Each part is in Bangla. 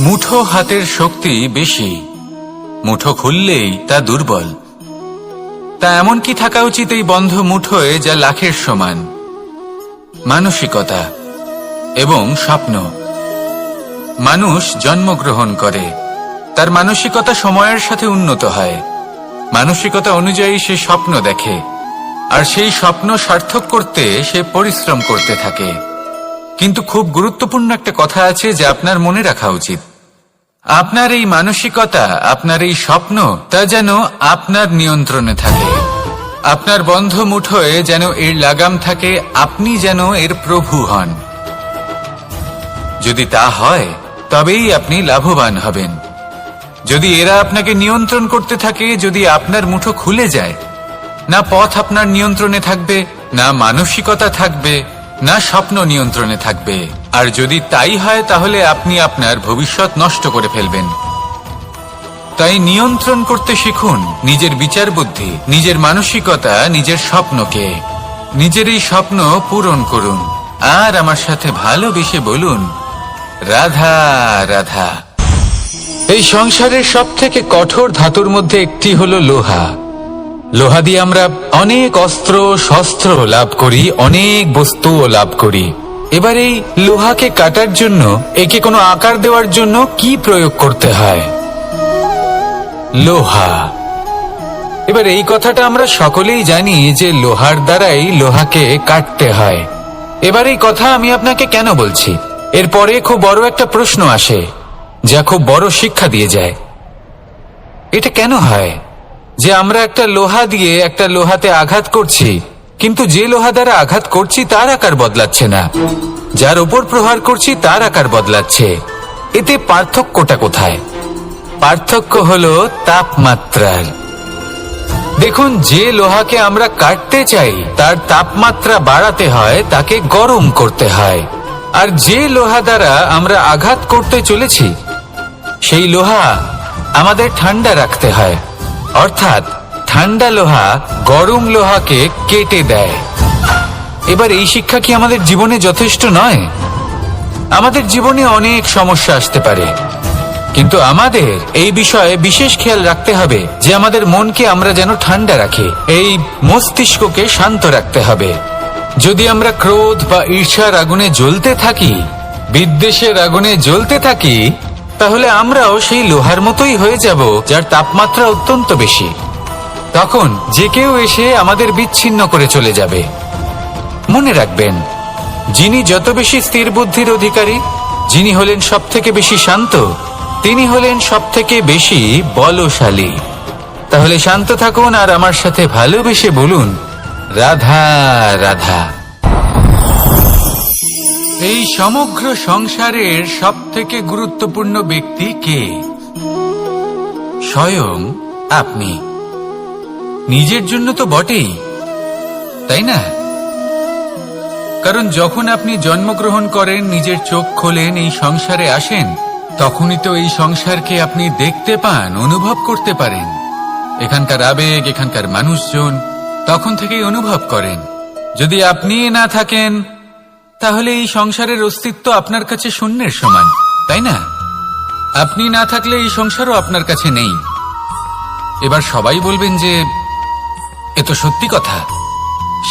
মুঠো হাতের শক্তি বেশি। মুঠো খুললেই তা দুর্বল। তা এমন কি থাকা উচিত এই বন্ধ মুঠোয় যা লাখের সমান? মানসিকতা এবং স্বপ্ন। মানুষ জন্মগ্রহণ করে। তার মানসিকতা সময়ের সাথে উন্নত হয়। মানসিকতা অনুযায়ী সে স্বপ্ন দেখে। আর সেই স্বপ্ন সার্থক করতে সে পরিশ্রম করতে থাকে। কিন্তু খুব গুরুত্বপূর্ণ একটা কথা আছে যা আপনার মনে রাখা উচিত। আপনার এই মানসিকতা, আপনার এই স্বপ্ন, তা যেন আপনার নিয়ন্ত্রণে থাকে। আপনার বন্ধ মুঠোয় যেন এর লাগাম থাকে, আপনি যেন এর প্রভু হন। যদি তা হয়, তবেই আপনি লাভবান হবেন। যদি এরা আপনাকে নিয়ন্ত্রণ করতে থাকে, যদি আপনার মুঠো খুলে যায়, না পথ আপনার নিয়ন্ত্রণে থাকবে, না মানসিকতা থাকবে না স্বপ্ন নিয়ন্ত্রণে থাকবে। আর যদি তাই হয়, তাহলে আপনি আপনার ভবিষ্যৎ নষ্ট করে ফেলবেন। তাই নিয়ন্ত্রণ করতে শিখুন নিজের বিচার বুদ্ধি, নিজের মানসিকতা, নিজের স্বপ্নকে। নিজের এই স্বপ্ন পূরণ করুন। আর আমার সাথে ভালোবেসে বলুন, রাধা রাধা। এই সংসারের সব থেকে কঠোর ধাতুর মধ্যে একটি হলো লোহা। লোহা দিয়ে আমরা অনেক অস্ত্র, শস্ত্র লাভ করি, অনেক বস্তুও লাভ করি। এবার এই লোহাকে কাটার জন্য, একে কোনো আকার দেওয়ার জন্য কি প্রয়োগ করতে হয়? লোহা। এবার এই কথাটা আমরা সকলেই জানি যে লোহার দ্বারাই লোহাকে কাটতে হয়। এবার এই কথা আমি আপনাকে কেন বলছি? এরপরে খুব বড় একটা প্রশ্ন আসে, যা খুব বড় শিক্ষা দিয়ে যায়। এটা কেন হয়? যে আমরা একটা লোহা দিয়ে একটা লোহাতে আঘাত করছি, কিন্তু যে লোহা দ্বারা আঘাত করছি তার আকার বদলাচ্ছে না। যার ওপর প্রহার করছি তার আকার বদলাচ্ছে। এতে পার্থক্যটা কোথায়? পার্থক্য হলো তাপমাত্রার। দেখুন, যে লোহাকে আমরা কাটতে চাই, তার তাপমাত্রা বাড়াতে হয়, তাকে গরম করতে হয়। আর যে লোহা দ্বারা আমরা আঘাত করতে চলেছি, সেই লোহা আমাদের ঠান্ডা রাখতে হয়। অর্থাৎ ঠান্ডা লোহা গরম লোহাকে কেটে দেয়। এবার এই শিক্ষা কি আমাদের জীবনে যথেষ্ট নয়? আমাদের জীবনে অনেক সমস্যা আসতে পারে। কিন্তু আমাদের এই বিষয়ে বিশেষ খেয়াল রাখতে হবে যে আমাদের মনকে আমরা যেন ঠান্ডা রাখি, এই মস্তিষ্ককে শান্ত রাখতে হবে। যদি আমরা ক্রোধ বা ঈর্ষার আগুনে জ্বলতে থাকি, বিদ্বেষের আগুনে জ্বলতে থাকি তাহলে আমরাও সেই লোহার মতোই হয়ে যাব, যার তাপমাত্রা অত্যন্ত বেশি। তখন যে কেউ এসে আমাদের বিচ্ছিন্ন করে চলে যাবে। মনে রাখবেন, যিনি যত বেশি স্থির বুদ্ধির অধিকারী, যিনি হলেন সব থেকে বেশি শান্ত, তিনি হলেন সব থেকে বেশি বলশালী। তাহলে শান্ত থাকুন আর আমার সাথে ভালোবেসে বলুন, রাধা রাধা। এই সমগ্র সংসারের সব থেকে গুরুত্বপূর্ণ ব্যক্তি কে? স্বয়ং আপনি। নিজের জন্য তো বটেই, তাই না? কারণ যখন আপনি জন্মগ্রহণ করেন, নিজের চোখ খোলেন, এই সংসারে আসেন, তখনই তো এই সংসারকে আপনি দেখতে পান, অনুভব করতে পারেন। এখানকার আবেগ, এখানকার মানুষজন, তখন থেকেই অনুভব করেন। যদি আপনি না থাকেন তাহলে এই সংসারের অস্তিত্ব আপনার কাছে শূন্যের সমান, তাই না? আপনি না থাকলে এই সংসারও আপনার কাছে নেই। এবার সবাই বলবেন যে, এ তো সত্যি কথা।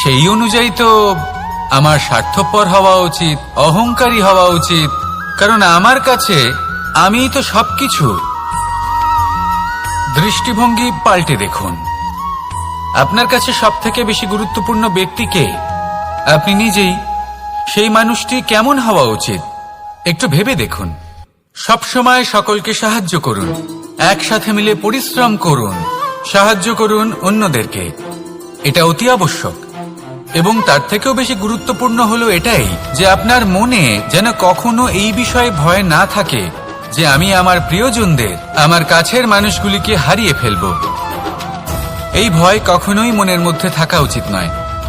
সেই অনুযায়ী তো আমার স্বার্থপর হওয়া উচিত, অহংকারী হওয়া উচিত, কারণ আমার কাছে আমিই তো সবকিছু। দৃষ্টিভঙ্গি পাল্টে দেখুন। আপনার কাছে সব থেকে বেশি গুরুত্বপূর্ণ ব্যক্তিকে আপনি নিজেই। সেই মানুষটি কেমন হওয়া উচিত? একটু ভেবে দেখুন। সবসময় সকলকে সাহায্য করুন। একসাথে মিলে পরিশ্রম করুন। সাহায্য করুন অন্যদেরকে। এটা অতি আবশ্যক। এবং তার থেকেও বেশি গুরুত্বপূর্ণ হলো এটাই যে আপনার মনে যেন কখনো এই বিষয়ে ভয় না থাকে যে আমি আমার প্রিয়জনদের, আমার কাছের মানুষগুলিকে হারিয়ে ফেলব। এই ভয় কখনোই মনের মধ্যে থাকা উচিত নয়।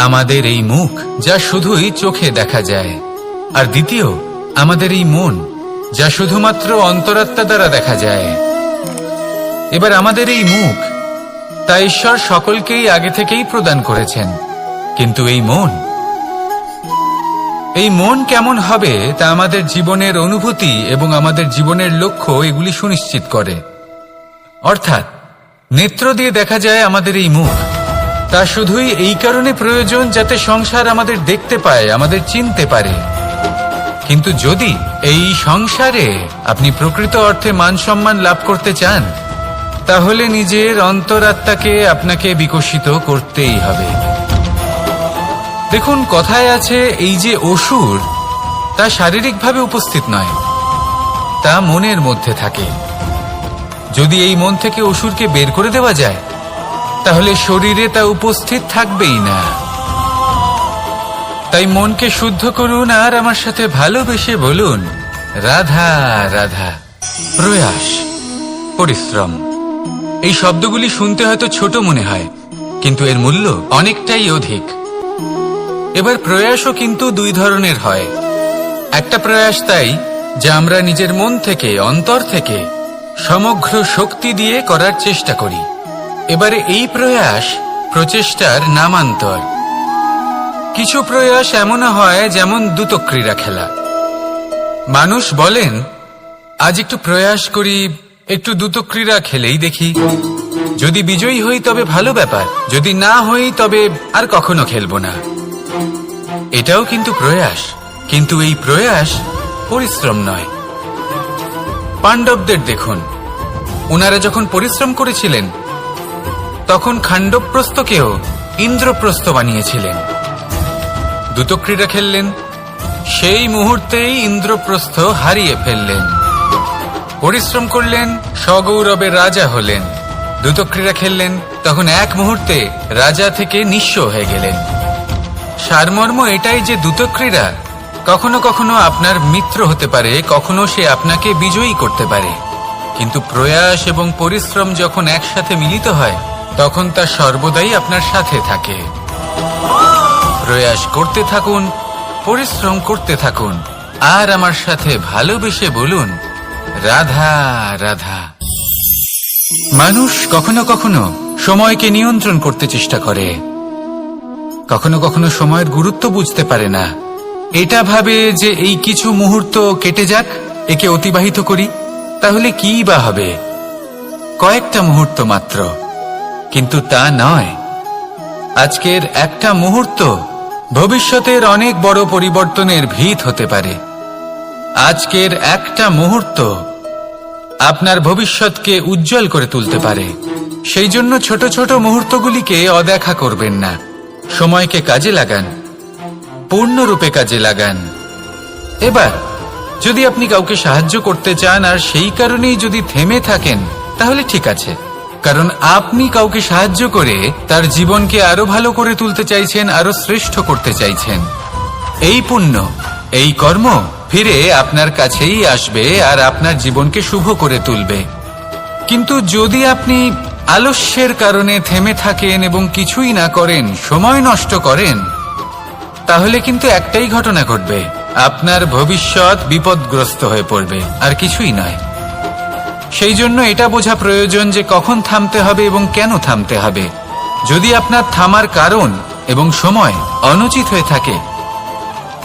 আমাদের এই মুখ যা শুধুই চোখে দেখা যায়। আর দ্বিতীয়, আমাদের এই মন যা শুধুমাত্র অন্তরাত্মা দ্বারা দেখা যায়। এবার আমাদের এই মুখ তা ঈশ্বর সকলকেই আগে থেকেই প্রদান করেছেন। কিন্তু এই মন এই মন কেমন হবে তা আমাদের জীবনের অনুভূতি এবং আমাদের জীবনের লক্ষ্য এগুলি সুনিশ্চিত করে। অর্থাৎ, নেত্র দিয়ে দেখা যায় আমাদের এই মুখ। তা শুধুই এই কারণে প্রয়োজন যাতে সংসার আমাদের দেখতে পায়, আমাদের চিনতে পারে। কিন্তু যদি এই সংসারে আপনি প্রকৃত অর্থে মান সম্মান লাভ করতে চান, তাহলে নিজের অন্তরাত্মাকে আপনাকে বিকশিত করতেই হবে। দেখুন, কথায় আছে এই যে অসুর, তা শারীরিকভাবে উপস্থিত নয়, তা মনের মধ্যে থাকে। যদি এই মন থেকে অসুরকে বের করে দেওয়া যায় তাহলে শরীরে তা উপস্থিত থাকবেই না। তাই মনকে শুদ্ধ করুন আর আমার সাথে ভালোবেসে বলুন, রাধা রাধা, প্রয়াস, পরিশ্রম। এই শব্দগুলি শুনতে হয়তো ছোট মনে হয়, কিন্তু এর মূল্য অনেকটাই অধিক। এবার প্রয়াসও কিন্তু দুই ধরনের হয়। একটা প্রয়াস তাই, যা আমরা নিজের মন থেকে, অন্তর থেকে, সমগ্র শক্তি দিয়ে করার চেষ্টা করি। এবারে এই প্রয়াস প্রচেষ্টার নামান্তর। কিছু প্রয়াস এমনও হয় যেমন দ্রুত ক্রীড়া খেলা। মানুষ বলেন, আজ একটু প্রয়াস করি, একটু দ্রুত ক্রীড়া খেলেই দেখি। যদি বিজয়ী হই তবে ভালো ব্যাপার, যদি না হই তবে আর কখনো খেলব না। এটাও কিন্তু প্রয়াস, কিন্তু এই প্রয়াস পরিশ্রম নয়। পাণ্ডবদের দেখুন ওনারা যখন পরিশ্রম করেছিলেন তখন খাণ্ডবপ্রস্থকেও ইন্দ্রপ্রস্থ বানিয়েছিলেন। দ্রুত ক্রীড়া খেললেন। সেই মুহূর্তেই ইন্দ্রপ্রস্থ হারিয়ে ফেললেন। পরিশ্রম করলেন সগৌরবের রাজা হলেন। দ্রুত ক্রীড়া খেললেন, তখন এক মুহূর্তে রাজা থেকে নিঃস্ব হয়ে গেলেন। সারমর্ম এটাই যে দ্রুত ক্রীড়া, কখনো কখনো আপনার মিত্র হতে পারে, কখনো সে আপনাকে বিজয়ী করতে পারে। কিন্তু প্রয়াস এবং পরিশ্রম যখন একসাথে মিলিত হয় তখন তা সর্বদাই আপনার সাথে থাকে। প্রয়াস করতে থাকুন, পরিশ্রম করতে থাকুন, আর আমার সাথে ভালোবেসে বলুন, রাধা রাধা। মানুষ কখনো কখনো সময়কে নিয়ন্ত্রণ করতে চেষ্টা করে। কখনো কখনো সময়ের গুরুত্ব বুঝতে পারে না। এটা ভাবে যে এই কিছু মুহূর্ত কেটে যাক, একে অতিবাহিত করি, তাহলে কি বা হবে? কয়েকটা মুহূর্ত মাত্র। কিন্তু তা নয়। আজকের একটা মুহূর্ত ভবিষ্যতের অনেক বড় পরিবর্তনের ভিত হতে পারে। আজকের একটা মুহূর্ত আপনার ভবিষ্যৎকে উজ্জ্বল করে তুলতে পারে। সেই জন্য ছোট ছোট মুহূর্তগুলিকে অদেখা করবেন না। সময়কে কাজে লাগান। পূর্ণরূপে কাজে লাগান। এবার, যদি আপনি কাউকে সাহায্য করতে চান আর সেই কারণেই যদি থেমে থাকেন, তাহলে ঠিক আছে। কারণ আপনি কাউকে সাহায্য করে তার জীবনকে আরও ভালো করে তুলতে চাইছেন, আরও শ্রেষ্ঠ করতে চাইছেন। এই পুণ্য, এই কর্ম ফিরে আপনার কাছেই আসবে আর আপনার জীবনকে শুভ করে তুলবে। কিন্তু যদি আপনি আলস্যের কারণে থেমে থাকেন এবং কিছুই না করেন, সময় নষ্ট করেন, তাহলে কিন্তু একটাই ঘটনা ঘটবে। আপনার ভবিষ্যৎ বিপদগ্রস্ত হয়ে পড়বে, আর কিছুই নয়। সেই জন্য এটা বোঝা প্রয়োজন যে কখন থামতে হবে এবং কেন থামতে হবে। যদি আপনার থামার কারণ এবং সময় অনুচিত হয়ে থাকে,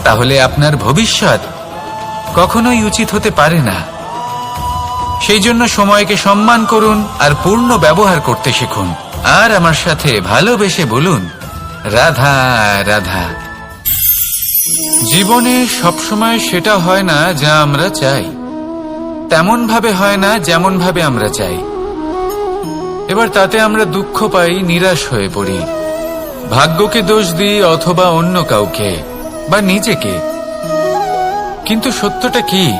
তাহলে আপনার ভবিষ্যৎ কখনোই উচিত হতে পারে না। সেই জন্য সময়কে সম্মান করুন আর পূর্ণ ব্যবহার করতে শিখুন। আর আমার সাথে ভালোবেসে বলুন, রাধা রাধা। জীবনে সবসময় সেটা হয় না যা আমরা চাই। তেমন ভাবে হয় না যেমন ভাবে আমরা চাই। এবার তাতে আমরা দুঃখ পাই, নিরাশ হয়ে পড়ি। ভাগ্যকে দোষ দিই অথবা অন্য কাউকে, বা নিজেকে। কিন্তু সত্যটা কি?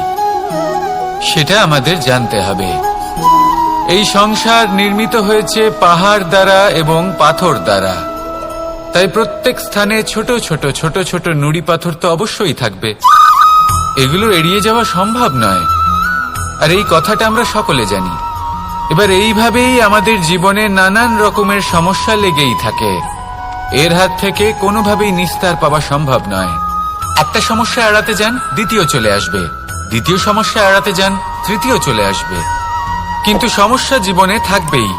সেটা আমাদের জানতে হবে। এই সংসার নির্মিত হয়েছে পাহাড় দ্বারা এবং পাথর দ্বারা। তাই প্রত্যেক স্থানে ছোট ছোট ছোট ছোট নুড়ি পাথর তো অবশ্যই থাকবে। এগুলো এড়িয়ে যাওয়া সম্ভব নয়। আর এই কথাটা আমরা সকলে জানি। এবার এইভাবেই আমাদের জীবনে নানান রকমের সমস্যা লেগেই থাকে। এর হাত থেকে কোনোভাবেই নিস্তার পাওয়া সম্ভব নয়। একটা সমস্যা এড়াতে যান, দ্বিতীয় চলে আসবে। দ্বিতীয় সমস্যা এড়াতে যান, তৃতীয় চলে আসবে। কিন্তু সমস্যা জীবনে থাকবেই।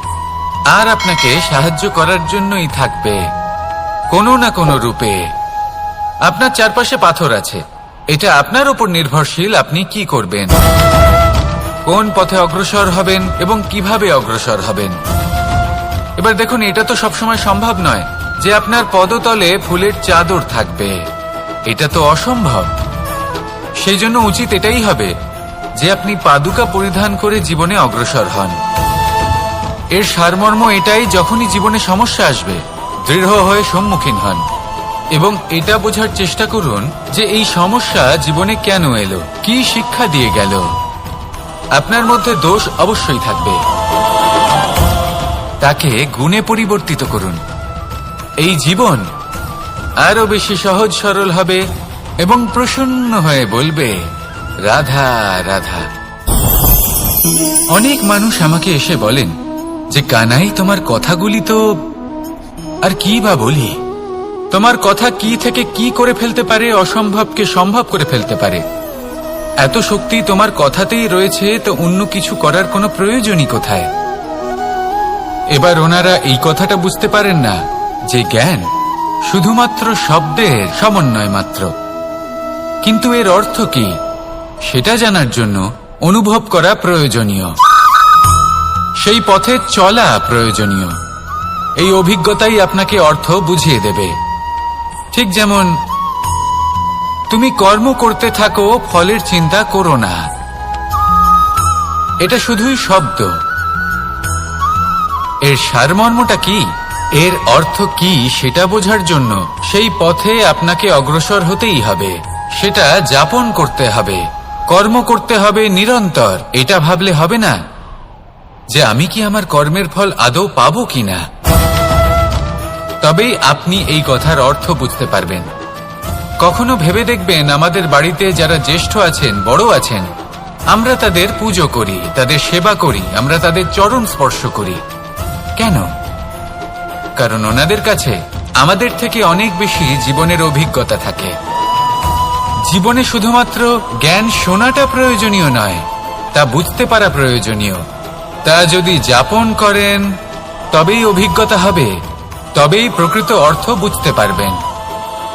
আর আপনাকে সাহায্য করার জন্যই থাকবে। কোনো না কোনো রূপে। আপনার চারপাশে পাথর আছে। এটা আপনার উপর নির্ভরশীল আপনি কি করবেন? কোন পথে অগ্রসর হবেন এবং কীভাবে অগ্রসর হবেন? এবার দেখুন, এটা তো সবসময় সম্ভব নয় যে আপনার পদতলে ফুলের চাদর থাকবে। এটা তো অসম্ভব। সেই জন্য উচিত এটাই হবে যে আপনি পাদুকা পরিধান করে জীবনে অগ্রসর হন। এর সারমর্ম এটাই যখনই জীবনে সমস্যা আসবে, দৃঢ় হয়ে সম্মুখীন হন। এবং এটা বোঝার চেষ্টা করুন যে এই সমস্যা জীবনে কেন এলো, কি শিক্ষা দিয়ে গেল। আপনার মধ্যে দোষ অবশ্যই থাকবে। তাকে গুণে পরিবর্তিত করুন। এই জীবন আরও বেশি সহজ সরল হবে এবং প্রসন্ন হয়ে বলবে, রাধা রাধা। অনেক মানুষ আমাকে এসে বলেন যে, কানাই, তোমার কথাগুলি তো আর কি বা বলি? তোমার কথা কি থেকে কি করে ফেলতে পারে, অসম্ভবকে সম্ভব করে ফেলতে পারে? এত শক্তি তোমার কথাতেই রয়েছে, তো অন্য কিছু করার কোনো প্রয়োজনই কোথায়? এবার ওনারা এই কথাটা বুঝতে পারেন না, যে জ্ঞান শুধুমাত্র শব্দের সমন্বয় মাত্র। কিন্তু এর অর্থ কি, সেটা জানার জন্য অনুভব করা প্রয়োজনীয়। সেই পথে চলা প্রয়োজনীয়। এই অভিজ্ঞতাই আপনাকে অর্থ বুঝিয়ে দেবে। ঠিক যেমন তুমি কর্ম করতে থাকো, ফলের চিন্তা করো না। এটা শুধুই শব্দ। এর সারমর্মটা কি? এর অর্থ কি সেটা বোঝার জন্য সেই পথে আপনাকে অগ্রসর হতেই হবে। সেটা যাপন করতে হবে। কর্ম করতে হবে নিরন্তর। এটা ভাবলে হবে না যে আমি কি আমার কর্মের ফল আদৌ পাবো কিনা। তবেই আপনি এই কথার অর্থ বুঝতে পারবেন। কখনো ভেবে দেখবেন আমাদের বাড়িতে যারা জ্যেষ্ঠ আছেন, বড় আছেন, আমরা তাদের পুজো করি, তাদের সেবা করি, আমরা তাদের চরণ স্পর্শ করি। কেন? কারণ ওনাদের কাছে আমাদের থেকে অনেক বেশি জীবনের অভিজ্ঞতা থাকে। জীবনে শুধুমাত্র জ্ঞান শোনাটা প্রয়োজনীয় নয়, তা বুঝতে পারা প্রয়োজনীয়। তা যদি যাপন করেন, তবেই অভিজ্ঞতা হবে, তবেই প্রকৃত অর্থ বুঝতে পারবেন।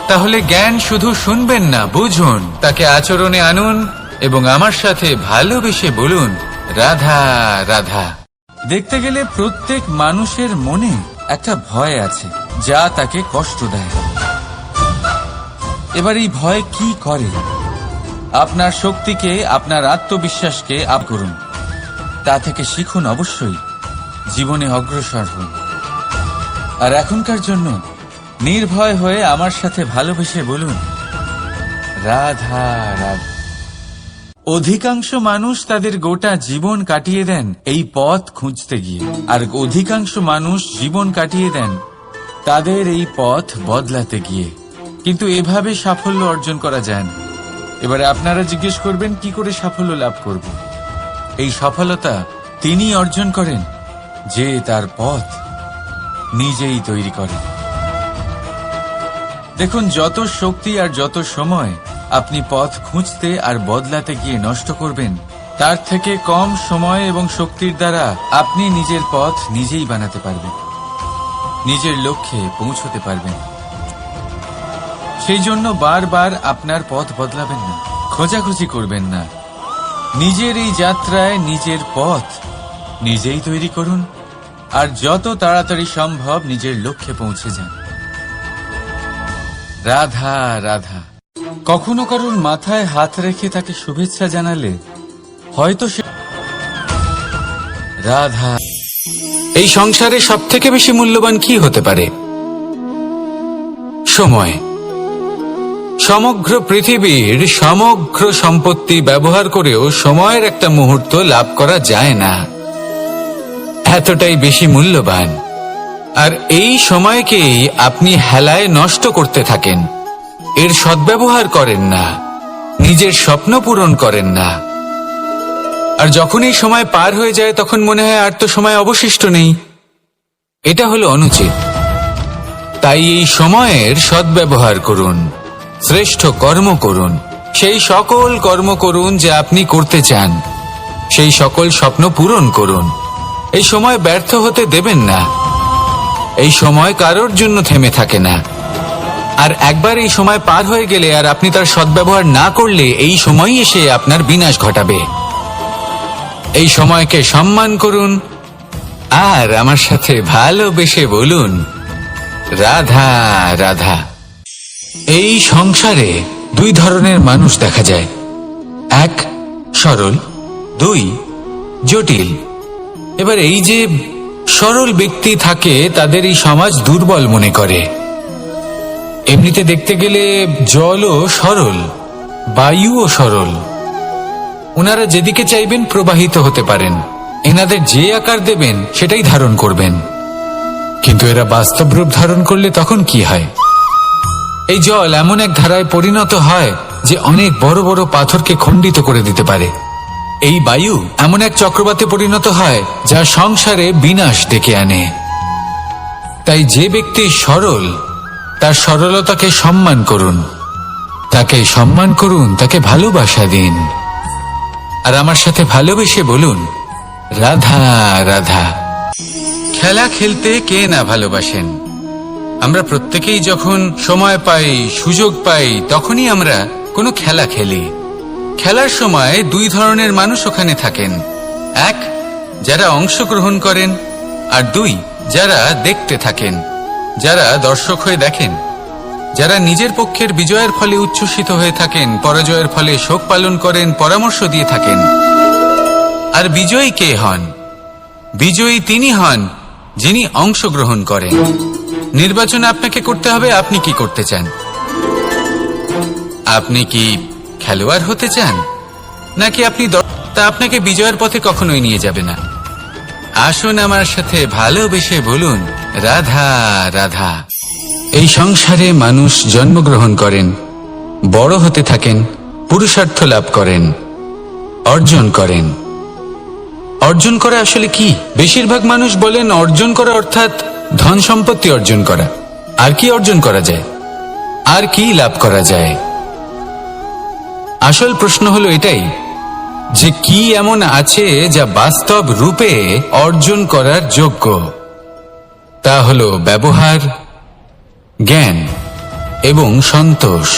তাহলে জ্ঞান শুধু শুনবেন না, বুঝুন। তাকে আচরণে আনুন এবং আমার সাথে ভালোবেসে বলুন, রাধা রাধা। দেখতে গেলে প্রত্যেক মানুষের মনে একটা ভয় আছে, যা তাকে কষ্ট দেয়। এবার এই ভয় কি করে? আপনার শক্তিকে, আপনার আত্মবিশ্বাসকে আপ করুন। তা থেকে শিখুন অবশ্যই, জীবনে অগ্রসর হন। আর এখনকার জন্য নির্ভয় হয়ে আমার সাথে ভালোবেসে বলুন, রাধা রাধা। অধিকাংশ মানুষ তাদের গোটা জীবন কাটিয়ে দেন এই পথ খুঁজতে গিয়ে। আর অধিকাংশ মানুষ জীবন কাটিয়ে দেন তাদের এই পথ বদলাতে গিয়ে। কিন্তু এভাবে সাফল্য অর্জন করা যায় না। এবারে আপনারা জিজ্ঞেস করবেন, কি করে সাফল্য লাভ করব? এই সফলতা তিনি অর্জন করেন যে তার পথ নিজেই তৈরি করেন। দেখুন, যত শক্তি আর যত সময় আপনি পথ খুঁজতে আর বদলাতে গিয়ে নষ্ট করবেন, তার থেকে কম সময় এবং শক্তির দ্বারা আপনি নিজের পথ নিজেই বানাতে পারবেন, নিজের লক্ষ্যে পৌঁছতে পারবেন। সেই জন্য বারবার আপনার পথ বদলাবেন না, খোঁজাখুঁজি করবেন না। নিজের এই যাত্রায় নিজের পথ নিজেই তৈরি করুন, আর যত তাড়াতাড়ি সম্ভব নিজের লক্ষ্যে পৌঁছে যান। রাধা রাধা। কখনো কারোর মাথায় হাত রেখে তাকে শুভেচ্ছা জানালে হয়তো সে রাধা। এই সংসারে সব থেকে বেশি মূল্যবান কি হতে পারে? সময়। সমগ্র পৃথিবীর সমগ্র সম্পত্তি ব্যবহার করেও সময়ের একটা মুহূর্ত লাভ করা যায় না। এতটাই বেশি মূল্যবান। আর এই সময়কেই আপনি হেলায় নষ্ট করতে থাকেন। এর সদ্ব্যবহার করেন না। নিজের স্বপ্ন পূরণ করেন না। আর যখন এই সময় পার হয়ে যায়, তখন মনে হয় আর তো সময় অবশিষ্ট নেই। এটা হলো অনুচিত। তাই এই সময়ের সদ্ব্যবহার করুন। শ্রেষ্ঠ কর্ম করুন। সেই সকল কর্ম করুন যে আপনি করতে চান। সেই সকল স্বপ্ন পূরণ করুন। এই সময় ব্যর্থ হতে দেবেন না। এই সময় কারোর জন্য থেমে থাকে না। আর একবার এই সময় পার হয়ে গেলে আর আপনি তার সদ্ব্যবহার না করলে এই সময়ই এসে আপনার বিনাশ ঘটাবে। এই সময়কে সম্মান করুন আর আমার সাথে ভালোবেসে বলুন, রাধা রাধা। এই সংসারে দুই ধরনের মানুষ দেখা যায়। এক সরল, দুই জটিল। এবার এই যে সরল ব্যক্তি থাকে তাদের এই সমাজ দুর্বল মনে করে। এমনিতে দেখতে গেলে জলও সরল, বায়ুও সরল। ওনারা যেদিকে চাইবেন প্রবাহিত হতে পারেন। এনাদের যে আকার দেবেন, সেটাই ধারণ করবেন। কিন্তু এরা বাস্তব রূপ ধারণ করলে তখন কি হয়? এই জল এমন এক ধারায় পরিণত হয় যে অনেক বড় বড় পাথরকে খণ্ডিত করে দিতে পারে। এই বায়ু এমন এক চক্রবাতে পরিণত হয়, যা সংসারে বিনাশ ডেকে আনে। তাই যে ব্যক্তি সরল, তার সরলতাকে সম্মান করুন। তাকে সম্মান করুন, তাকে ভালোবাসা দিন। আর আমার সাথে ভালোবেসে বলুন, রাধা রাধা। খেলা খেলতে কে না ভালোবাসেন? আমরা প্রত্যেকেই যখন সময় পাই, সুযোগ পাই, তখনই আমরা কোনো খেলা খেলি। খেলার সময় দুই ধরনের মানুষ ওখানে থাকেন। এক, যারা অংশগ্রহণ করেন, আর দুই, যারা দেখতে থাকেন, যারা দর্শক হয়ে দেখেন। যারা নিজের পক্ষের বিজয়ের ফলে উচ্ছ্বসিত হয়ে থাকেন, পরাজয়ের ফলে শোক পালন করেন, পরামর্শ দিয়ে থাকেন। আর বিজয়ী কে হন? বিজয়ী তিনি হন, যিনি অংশগ্রহণ করেন। নির্বাচন আপনাকে করতে হবে, আপনি কি করতে চান? আপনি কি খেলোয়াড় হতে চান? নাকি আপনি তা আপনাকে বিজয়ের পথে কখনোই নিয়ে যাবে না? আসুন আমার সাথে ভালোবেসে বলুন, রাধা রাধা। এই সংসারে মানুষ জন্মগ্রহণ করেন, বড় হতে থাকেন, পুরুষার্থ লাভ করেন, অর্জন করেন। অর্জন করা আসলে কি? বেশিরভাগ মানুষ বলেন অর্জন করা অর্থাৎ ধন সম্পত্তি অর্জন করা। আর কি অর্জন করা যায়? আর কি লাভ করা যায়? আসল প্রশ্ন হলো এটাই, যে কি এমন আছে যা বাস্তব রূপে অর্জন করার যোগ্য? তা হল ব্যবহার, জ্ঞান এবং সন্তোষ।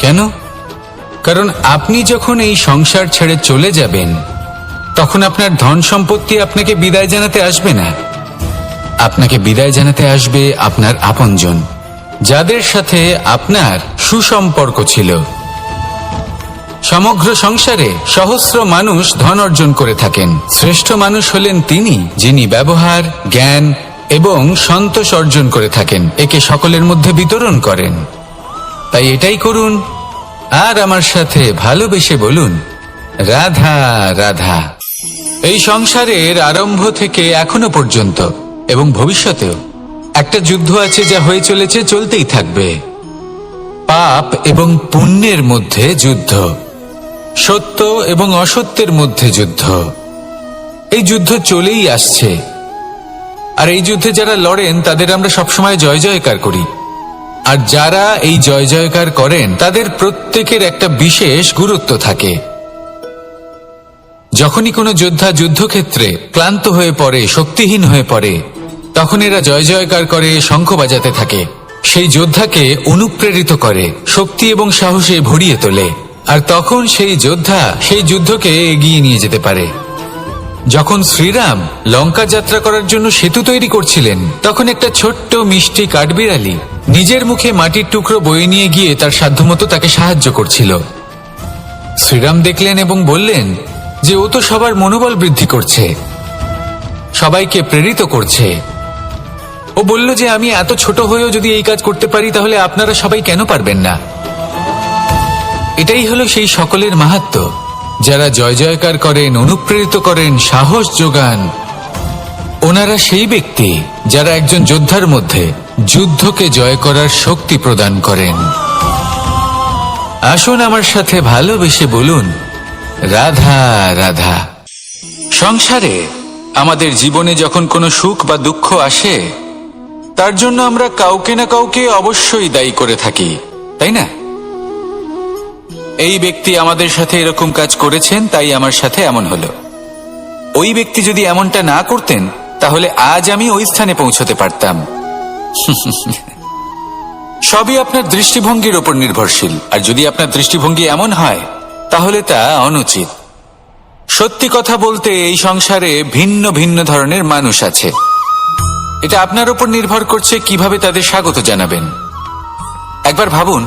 কেন? কারণ আপনি যখন এই সংসার ছেড়ে চলে যাবেন, তখন আপনার ধন সম্পত্তি আপনাকে বিদায় জানাতে আসবে না। আপনাকে বিদায় জানাতে আসবে আপনার আপনজন, যাদের সাথে আপনার সুসম্পর্ক ছিল। সমগ্র সংসারে সহস্র মানুষ ধন অর্জন করে থাকেন। শ্রেষ্ঠ মানুষ হলেন তিনি, যিনি ব্যবহার, জ্ঞান এবং সন্তোষ অর্জন করে থাকেন। একে সকলের মধ্যে বিতরণ করেন। তাই এটাই করুন। আর আমার সাথে ভালোবেসে বলুন, রাধা রাধা। এই সংসারের আরম্ভ থেকে এখনও পর্যন্ত এবং ভবিষ্যতেও একটা যুদ্ধ আছে যা হয়ে চলেছে, চলতেই থাকবে। পাপ এবং পুণ্যের মধ্যে যুদ্ধ। সত্য এবং অসত্যের মধ্যে যুদ্ধ। এই যুদ্ধ চলেই আসছে। আর এই যুদ্ধে যারা লড়েন, তাদের আমরা সবসময় জয় জয়কার করি। আর যারা এই জয় জয়কার করেন, তাদের প্রত্যেকের একটা বিশেষ গুরুত্ব থাকে। যখনই কোনো যোদ্ধা যুদ্ধক্ষেত্রে ক্লান্ত হয়ে পড়ে, শক্তিহীন হয়ে পড়ে, তখন এরা জয় জয়কার করে শঙ্খ বাজাতে থাকে। সেই যোদ্ধাকে অনুপ্রেরিত করে, শক্তি এবং সাহসে ভরিয়ে তোলে। আর তখন সেই যোদ্ধা সেই যুদ্ধকে এগিয়ে নিয়ে যেতে পারে। যখন শ্রীরাম লঙ্কা যাত্রা করার জন্য সেতু তৈরি করছিলেন, তখন একটা ছোট্ট মিষ্টি কাঠবিড়ালি নিজের মুখে মাটির টুকরো বয়ে নিয়ে গিয়ে তার সাধ্যমতো তাকে সাহায্য করছিল। শ্রীরাম দেখলেন এবং বললেন যে, ও তো সবার মনোবল বৃদ্ধি করছে। সবাইকে প্রেরিত করছে। ও বলল যে, আমি এত ছোট হয়েও যদি এই কাজ করতে পারি, তাহলে আপনারা সবাই কেন পারবেন না? এটাই হলো সেই সকলের মাহাত্ম। যারা জয় জয়কার করেন, অনুপ্রেরিত করেন, সাহস যোগান, ওনারা সেই ব্যক্তি যারা একজন যোদ্ধার মধ্যে যুদ্ধকে জয় করার শক্তি প্রদান করেন। আসুন আমার সাথে ভালোবেসে বলুন, রাধা রাধা। সংসারে আমাদের জীবনে যখন কোনো সুখ বা দুঃখ আসে, তার জন্য আমরা কাউকে না কাউকে অবশ্যই দায়ী করে থাকি, তাই না? এই ব্যক্তি আমাদের সাথে এরকম কাজ করেছেন, তাই আমার সাথে এমন হলো। ওই ব্যক্তি যদি এমনটা না করতেন, তাহলে আজ আমি ওই স্থানে পৌঁছতে পারতাম। সবই আপনার দৃষ্টিভঙ্গির ওপর নির্ভরশীল, আর যদি আপনার দৃষ্টিভঙ্গি এমন হয়, তাহলে তা অনুচিত। সত্যি কথা বলতে, এই সংসারে ভিন্ন ভিন্ন ধরনের মানুষ আছে। এটা আপনার উপর নির্ভর করছে কীভাবে তাদের স্বাগত জানাবেন। একবার ভাবুন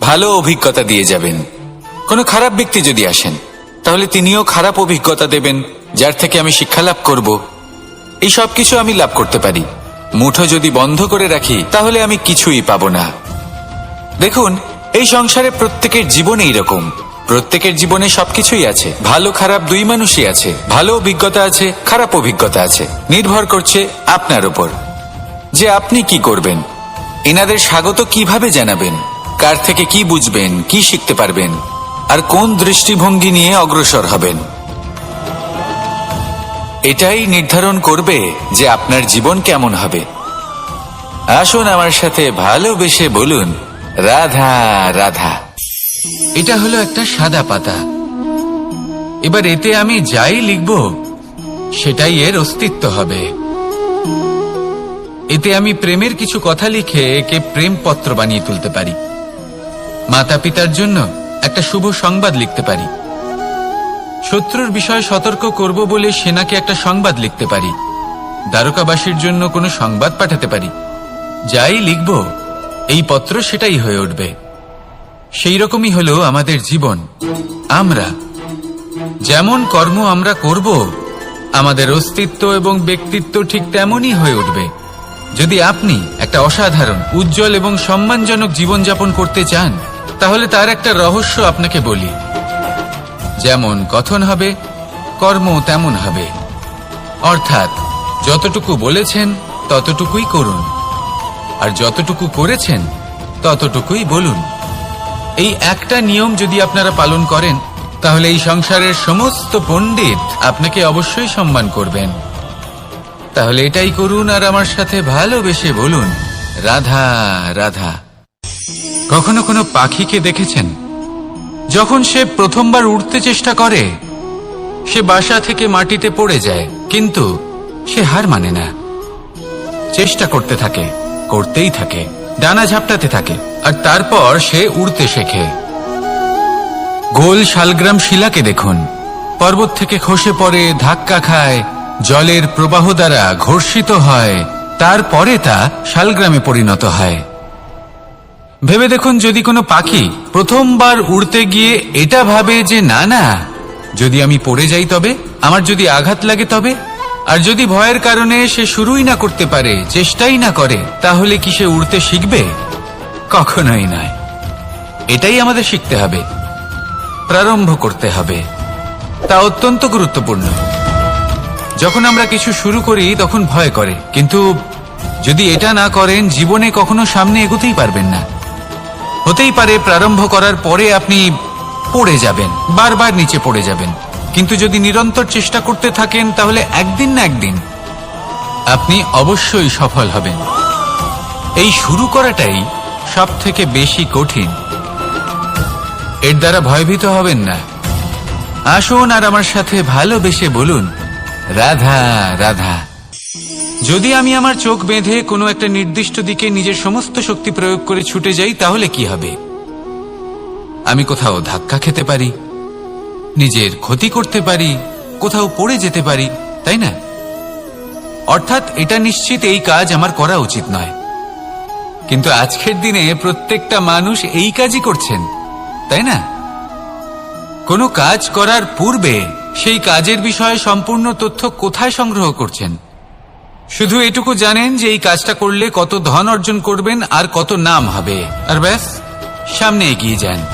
ভালো অভিজ্ঞতা দিয়ে যাবেন। কোনো খারাপ ব্যক্তি যদি আসেন, তাহলে তিনিও খারাপ অভিজ্ঞতা দেবেন, যার থেকে আমি শিক্ষা লাভ করব। এই সব কিছু আমি লাভ করতে পারি। মুঠো যদি বন্ধ করে রাখি, তাহলে আমি কিছুই পাব না। দেখুন, এই সংসারে প্রত্যেকের জীবন এইরকম। প্রত্যেকের জীবনে সবকিছুই আছে। ভালো, খারাপ দুই মানুষই আছে। ভালো অভিজ্ঞতা আছে, খারাপ অভিজ্ঞতা আছে। নির্ভর করছে আপনার উপর। যে আপনি কি করবেন? এনাদের স্বাগত কীভাবে জানাবেন? কার থেকে কি বুঝবেন, কি শিখতে পারবেন, আর কোন দৃষ্টিভঙ্গি নিয়ে অগ্রসর হবেন? এটাই নির্ধারণ করবে যে আপনার জীবন কেমন হবে। আসুন আমার সাথে ভালোবেসে বলুন, রাধা রাধা। এটা হলো একটা সাদা পাতা। এবার এতে আমি যাই লিখব, সেটাই এর অস্তিত্ব হবে। এতে আমি প্রেমের কিছু কথা লিখে একে প্রেম পত্র বানিয়ে তুলতে পারি। মাতা পিতার জন্য একটা শুভ সংবাদ লিখতে পারি। শত্রুর বিষয়ে সতর্ক করব বলে সেনাকে একটা সংবাদ লিখতে পারি। দ্বারকাবাসীর জন্য কোনো সংবাদ পাঠাতে পারি। যাই লিখব, এই পত্র সেটাই হয়ে উঠবে। সেই রকমই হলো আমাদের জীবন। আমরা, যেমন কর্ম আমরা করব, আমাদের অস্তিত্ব এবং ব্যক্তিত্ব ঠিক তেমনই হয়ে উঠবে। যদি আপনি একটা অসাধারণ, উজ্জ্বল এবং সম্মানজনক জীবনযাপন করতে চান তাহলে তার একটা রহস্য আপনাকে বলি। যেমন কথন হবে কর্ম তেমন হবে। অর্থাৎ, যতটুকু বলেছেন, ততটুকুই করুন। আর যতটুকু করেছেন, ততটুকুই বলুন। এই একটা নিয়ম যদি আপনারা পালন করেন, তাহলে এই সংসারের সমস্ত পণ্ডিত আপনাকে অবশ্যই সম্মান করবেন। তাহলে এটাই করুন আর আমার সাথে ভালোবেসে বলুন, রাধা রাধা। কখনো কোনো পাখিকে দেখেছেন? যখন সে প্রথমবার উঠতে চেষ্টা করে, সে বাসা থেকে মাটিতে পড়ে যায়, কিন্তু সে হার মানে না। চেষ্টা করতে থাকে, করতেই থাকে, ডানা ঝাপটাতে থাকে, আর তারপর সে উড়তে শেখে। গোল শালগ্রাম শিলাকে দেখুন। পর্বত থেকে খসে পড়ে, ধাক্কা খায়, জলের প্রবাহ দ্বারা ঘর্ষিত হয়, তারপরে তা শালগ্রামে পরিণত হয়। ভেবে দেখুন যদি কোনো পাখি প্রথমবার উড়তে গিয়ে এটা ভাবে যে না না, যদি আমি পড়ে যাই তবে, আমার যদি আঘাত লাগে তবে, আর যদি ভয়ের কারণে সে শুরুই না করতে পারে, চেষ্টাই না করে, তাহলে কি সে উড়তে শিখবে? কখনোই নয়। এটাই আমাদের শিখতে হবে। প্রারম্ভ করতে হবে। তা অত্যন্ত গুরুত্বপূর্ণ। যখন আমরা কিছু শুরু করি, তখন ভয় করে। কিন্তু যদি এটা না করেন, জীবনে কখনো সামনে এগোতেই পারবেন না। হতেই পারে প্রারম্ভ করার পরে আপনি পড়ে যাবেন, বারবার নিচে পড়ে যাবেন। কিন্তু যদি নিরন্তর চেষ্টা করতে থাকেন, তাহলে একদিন না একদিন আপনি অবশ্যই সফল হবেন। এই শুরু করাটাই সব থেকে বেশি কঠিন। এর দ্বারা ভয়ভীত হবেন না। আসুন আর আমার সাথে ভালোবেসে বলুন, রাধা রাধা। যদি আমি আমার চোখ বেঁধে কোনো একটা নির্দিষ্ট দিকে নিজের সমস্ত শক্তি প্রয়োগ করে ছুটে যাই, তাহলে কি হবে? আমি কোথাও ধাক্কা খেতে পারি, নিজের ক্ষতি করতে পারি, কোথাও পড়ে যেতে পারি, তাই না? অর্থাৎ এটা নিশ্চিত এই কাজ আমার করা উচিত নয়। কিন্তু আজকের দিনে প্রত্যেকটা মানুষ এই কাজই করছেন, তাই না? কোনো কাজ করার পূর্বে সেই কাজের বিষয়ে সম্পূর্ণ তথ্য কোথায় সংগ্রহ করছেন? শুধু এটুকু জানেন যে এই কাজটা করলে কত ধন অর্জন করবেন আর কত নাম হবে। আর ব্যাস, সামনে এগিয়ে যান।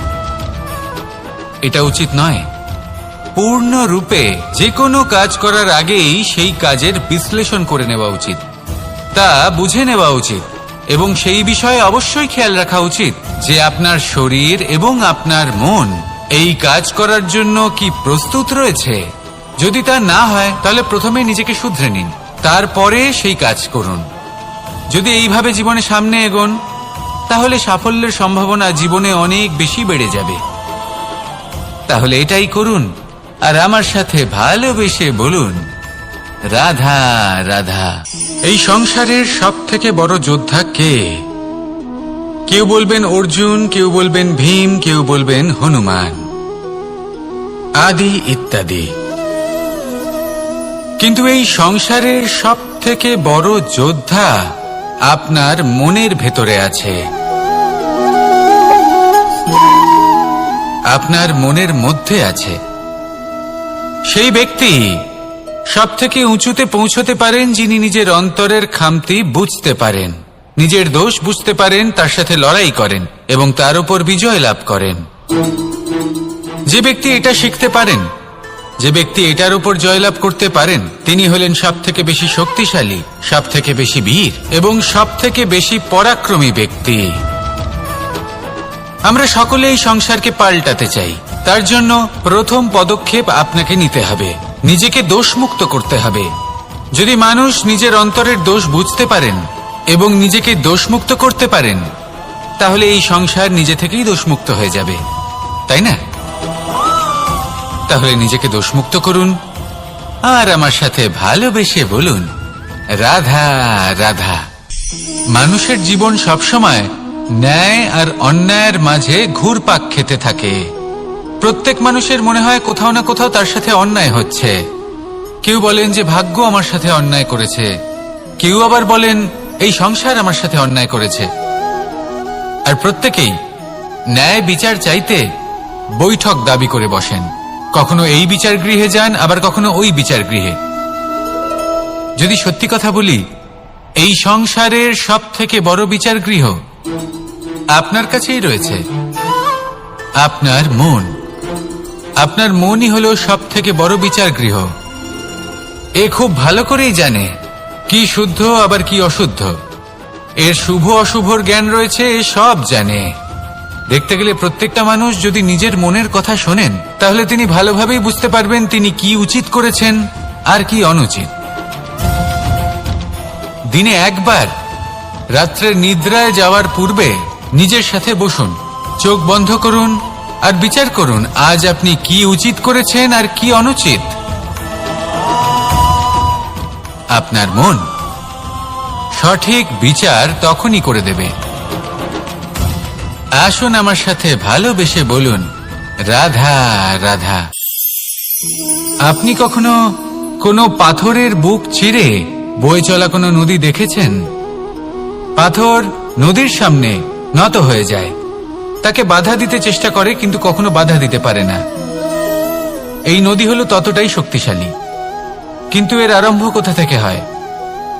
এটা উচিত নয়। পূর্ণরূপে যে কোনো কাজ করার আগেই সেই কাজের বিশ্লেষণ করে নেওয়া উচিত। তা বুঝে নেওয়া উচিত। এবং সেই বিষয়ে অবশ্যই খেয়াল রাখা উচিত যে আপনার শরীর এবং আপনার মন এই কাজ করার জন্য কি প্রস্তুত রয়েছে। যদি তা না হয়, তাহলে প্রথমে নিজেকে শুধরে নিন। তারপরে সেই কাজ করুন। যদি এইভাবে জীবনে সামনে এগোন, তাহলে সাফল্যের সম্ভাবনা জীবনে অনেক বেশি বেড়ে যাবে। তাহলে এটাই করুন, আর আমার সাথে ভালোবেসে বলুন, রাধা রাধা। এই সংসারের সব থেকে বড় যোদ্ধা কে? কেউ বলবেন অর্জুন, কেউ বলবেন ভীম, কেউ বলবেন হনুমান। আদি ইত্যাদি। কিন্তু এই সংসারের সব থেকে বড় যোদ্ধা আপনার মনের ভেতরে আছে। আপনার মনের মধ্যে আছে। সেই ব্যক্তি সব থেকে উঁচুতে পৌঁছতে পারেন যিনি নিজের অন্তরের খামতি বুঝতে পারেন, নিজের দোষ বুঝতে পারেন, তার সাথে লড়াই করেন এবং তার উপর বিজয় লাভ করেন। যে ব্যক্তি এটা শিখতে পারেন যে ব্যক্তি এটার উপর জয়লাভ করতে পারেন, তিনি হলেন সব থেকে বেশি শক্তিশালী সব থেকে বেশি বীর, এবং সব থেকে বেশি পরাক্রমী ব্যক্তি। আমরা সকলে এই সংসারকে পাল্টাতে চাই। তার জন্য প্রথম পদক্ষেপ আপনাকে নিতে হবে। নিজেকে দোষমুক্ত করতে হবে। যদি মানুষ নিজের অন্তরের দোষ বুঝতে পারেন, এবং নিজেকে দোষমুক্ত করতে পারেন, তাহলে এই সংসার নিজে থেকেই দোষমুক্ত হয়ে যাবে। তাই না? তাহলে নিজেকে দোষমুক্ত করুন। আর আমার সাথে ভালোবেসে বলুন, রাধা রাধা। মানুষের জীবন সবসময় ন্যায় আর অন্যায়ের মাঝে ঘুরপাক খেতে থাকে। প্রত্যেক মানুষের মনে হয় কোথাও না কোথাও তার সাথে অন্যায় হচ্ছে। কেউ বলেন যে ভাগ্য আমার সাথে অন্যায় করেছে। কেউ আবার বলেন, এই সংসার আমার সাথে অন্যায় করেছে। আর প্রত্যেকেই ন্যায় বিচার চাইতে বৈঠক দাবি করে বসেন। কখনো এই বিচার গৃহে যান, আবার কখনো ওই বিচার গৃহে যদি সত্যি কথা বলি, এই সংসারের সব থেকে বড় বিচার গৃহ আপনার কাছেই রয়েছে। আপনার মন। আপনার মনই হলো সব থেকে বড় বিচার গৃহ এ খুব ভালো করেই জানে কি শুদ্ধ, আবার কি অশুদ্ধ। এর শুভ অশুভর জ্ঞান রয়েছে, এ সব জানে। দেখতে গেলে প্রত্যেকটা মানুষ যদি নিজের মনের কথা শোনেন, তাহলে তিনি ভালোভাবেই বুঝতে পারবেন তিনি কি উচিত করেছেন আর কি অনুচিত। দিনে একবার রাত্রের নিদ্রায় যাওয়ার পূর্বে নিজের সাথে বসুন, চোখ বন্ধ করুন আর বিচার করুন, আজ আপনি কি উচিত করেছেন আর কি অনুচিত? আপনার মন সঠিক বিচার তখনই করে দেবে। আসুন আমার সাথে ভালোবেসে বলুন, রাধা রাধা। আপনি কখনো কোনো পাথরের বুক চিরে বয়ে চলা কোনো নদী দেখেছেন? পাথর নদীর সামনে নত হয়ে যায়। তাকে বাধা দিতে চেষ্টা করে, কিন্তু কখনো বাধা দিতে পারে না। এই নদী হলো ততটাই শক্তিশালী। কিন্তু এর আরম্ভ কোথা থেকে হয়?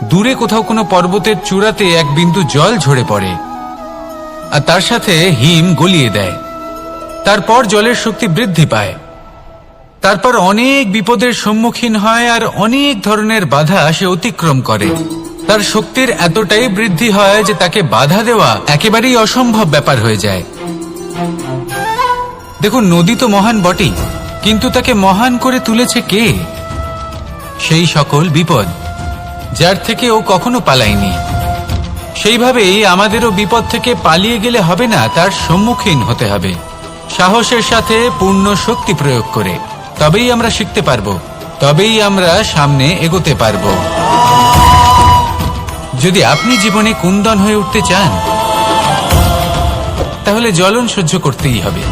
দূরে কোথাও কোনো পর্বতের চূড়াতে এক বিন্দু জল ঝরে পড়ে। আর তার সাথে হিম গলিয়ে দেয়। তারপর জলের শক্তি বৃদ্ধি পায়। তারপর অনেক বিপদের সম্মুখীন হয় আর অনেক ধরনের বাধা সে অতিক্রম করে। তার শক্তির এতটাই বৃদ্ধি হয় যে তাকে বাধা দেওয়া একেবারেই অসম্ভব ব্যাপার হয়ে যায়। দেখুন, নদী তো মহান বটেই, কিন্তু তাকে মহান করে তুলেছে কে? সেই সকল বিপদ, যার থেকে ও কখনো পালায়নি। সেইভাবেই আমাদেরও বিপদ থেকে পালিয়ে গেলে হবে না, তার সম্মুখীন হতে হবে। সাহসের সাথে পূর্ণ শক্তি প্রয়োগ করে, তবেই আমরা শিখতে পারব, তবেই আমরা সামনে এগোতে পারব। যদি আপনি জীবনে কুন্দন হয়ে উঠতে চান, তাহলে জ্বলন সহ্য করতেই হবে।